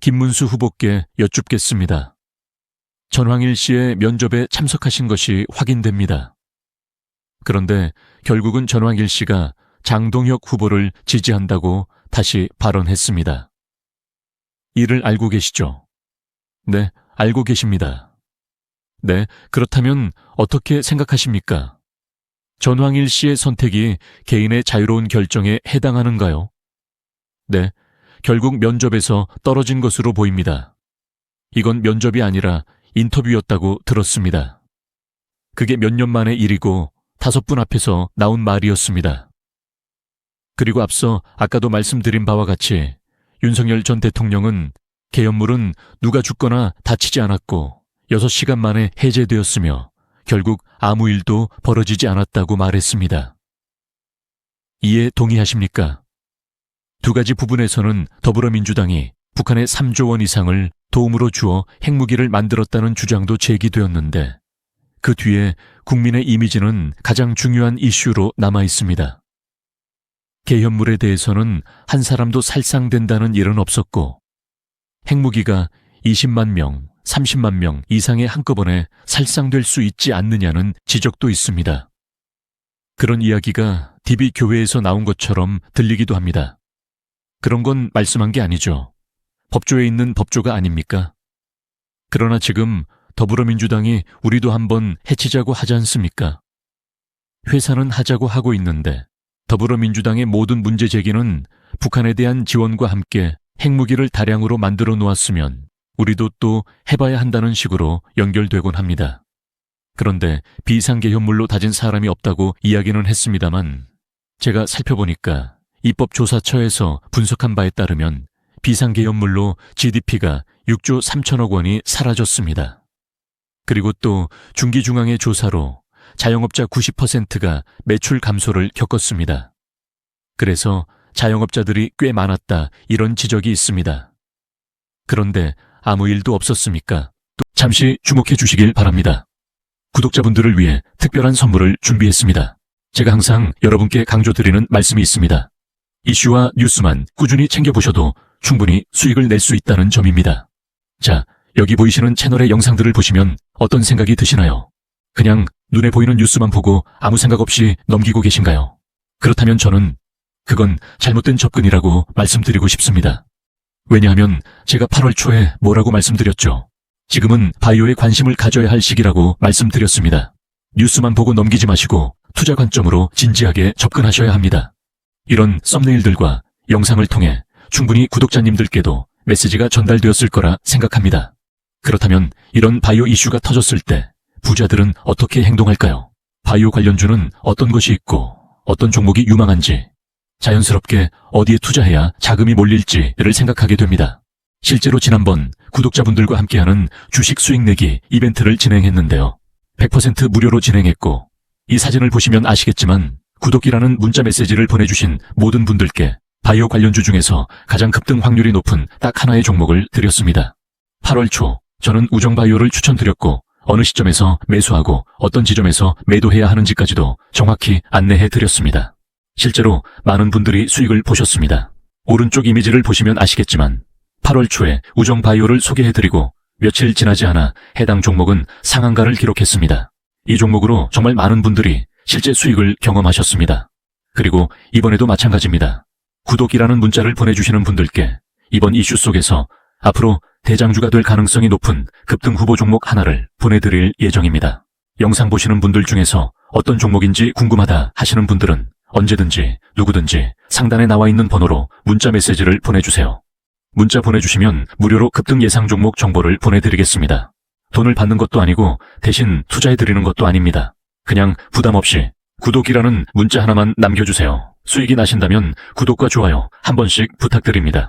김문수 후보께 여쭙겠습니다. 전황일 씨의 면접에 참석하신 것이 확인됩니다. 그런데 결국은 전황일 씨가 장동혁 후보를 지지한다고 다시 발언했습니다. 이를 알고 계시죠? 네, 알고 계십니다. 네, 그렇다면 어떻게 생각하십니까? 전황일 씨의 선택이 개인의 자유로운 결정에 해당하는가요? 네, 결국 면접에서 떨어진 것으로 보입니다. 이건 면접이 아니라 인터뷰였다고 들었습니다. 그게 몇 년 만의 일이고 다섯 분 앞에서 나온 말이었습니다. 그리고 앞서 아까도 말씀드린 바와 같이 윤석열 전 대통령은 계엄물은 누가 죽거나 다치지 않았고 6시간 만에 해제되었으며 결국 아무 일도 벌어지지 않았다고 말했습니다. 이에 동의하십니까? 두 가지 부분에서는 더불어민주당이 북한에 3조 원 이상을 도움으로 주어 핵무기를 만들었다는 주장도 제기되었는데 그 뒤에 국민의 이미지는 가장 중요한 이슈로 남아 있습니다. 개현물에 대해서는 한 사람도 살상된다는 일은 없었고 핵무기가 20만 명, 30만 명 이상의 한꺼번에 살상될 수 있지 않느냐는 지적도 있습니다. 그런 이야기가 DB 교회에서 나온 것처럼 들리기도 합니다. 그런 건 말씀한 게 아니죠. 법조에 있는 법조가 아닙니까? 그러나 지금 더불어민주당이 우리도 한번 해치자고 하지 않습니까? 회사는 하자고 하고 있는데 더불어민주당의 모든 문제 제기는 북한에 대한 지원과 함께 핵무기를 다량으로 만들어 놓았으면 우리도 또 해봐야 한다는 식으로 연결되곤 합니다. 그런데 비상계 현물로 다진 사람이 없다고 이야기는 했습니다만 제가 살펴보니까 입법조사처에서 분석한 바에 따르면 비상계현물로 GDP가 6조 3천억 원이 사라졌습니다. 그리고 또 중기중앙의 조사로 자영업자 90%가 매출 감소를 겪었습니다. 그래서 자영업자들이 꽤 많았다 이런 지적이 있습니다. 그런데 아무 일도 없었습니까? 또 잠시 주목해 주시길 바랍니다. 구독자분들을 위해 특별한 선물을 준비했습니다. 제가 항상 여러분께 강조드리는 말씀이 있습니다. 이슈와 뉴스만 꾸준히 챙겨보셔도 충분히 수익을 낼 수 있다는 점입니다. 자, 여기 보이시는 채널의 영상들을 보시면 어떤 생각이 드시나요? 그냥 눈에 보이는 뉴스만 보고 아무 생각 없이 넘기고 계신가요? 그렇다면 저는 그건 잘못된 접근이라고 말씀드리고 싶습니다. 왜냐하면 제가 8월 초에 뭐라고 말씀드렸죠? 지금은 바이오에 관심을 가져야 할 시기라고 말씀드렸습니다. 뉴스만 보고 넘기지 마시고 투자 관점으로 진지하게 접근하셔야 합니다. 이런 썸네일들과 영상을 통해 충분히 구독자님들께도 메시지가 전달되었을 거라 생각합니다. 그렇다면 이런 바이오 이슈가 터졌을 때 부자들은 어떻게 행동할까요? 바이오 관련주는 어떤 것이 있고 어떤 종목이 유망한지 자연스럽게 어디에 투자해야 자금이 몰릴지를 생각하게 됩니다. 실제로 지난번 구독자분들과 함께하는 주식 수익 내기 이벤트를 진행했는데요. 100% 무료로 진행했고 이 사진을 보시면 아시겠지만 구독이라는 문자 메시지를 보내주신 모든 분들께 바이오 관련주 중에서 가장 급등 확률이 높은 딱 하나의 종목을 드렸습니다. 8월 초 저는 우정바이오를 추천드렸고 어느 시점에서 매수하고 어떤 지점에서 매도해야 하는지까지도 정확히 안내해 드렸습니다. 실제로 많은 분들이 수익을 보셨습니다. 오른쪽 이미지를 보시면 아시겠지만 8월 초에 우정바이오를 소개해드리고 며칠 지나지 않아 해당 종목은 상한가를 기록했습니다. 이 종목으로 정말 많은 분들이 실제 수익을 경험하셨습니다. 그리고 이번에도 마찬가지입니다. 구독이라는 문자를 보내주시는 분들께 이번 이슈 속에서 앞으로 대장주가 될 가능성이 높은 급등 후보 종목 하나를 보내드릴 예정입니다. 영상 보시는 분들 중에서 어떤 종목인지 궁금하다 하시는 분들은 언제든지 누구든지 상단에 나와 있는 번호로 문자 메시지를 보내주세요. 문자 보내주시면 무료로 급등 예상 종목 정보를 보내드리겠습니다. 돈을 받는 것도 아니고 대신 투자해드리는 것도 아닙니다. 그냥 부담 없이 구독이라는 문자 하나만 남겨주세요. 수익이 나신다면 구독과 좋아요 한 번씩 부탁드립니다.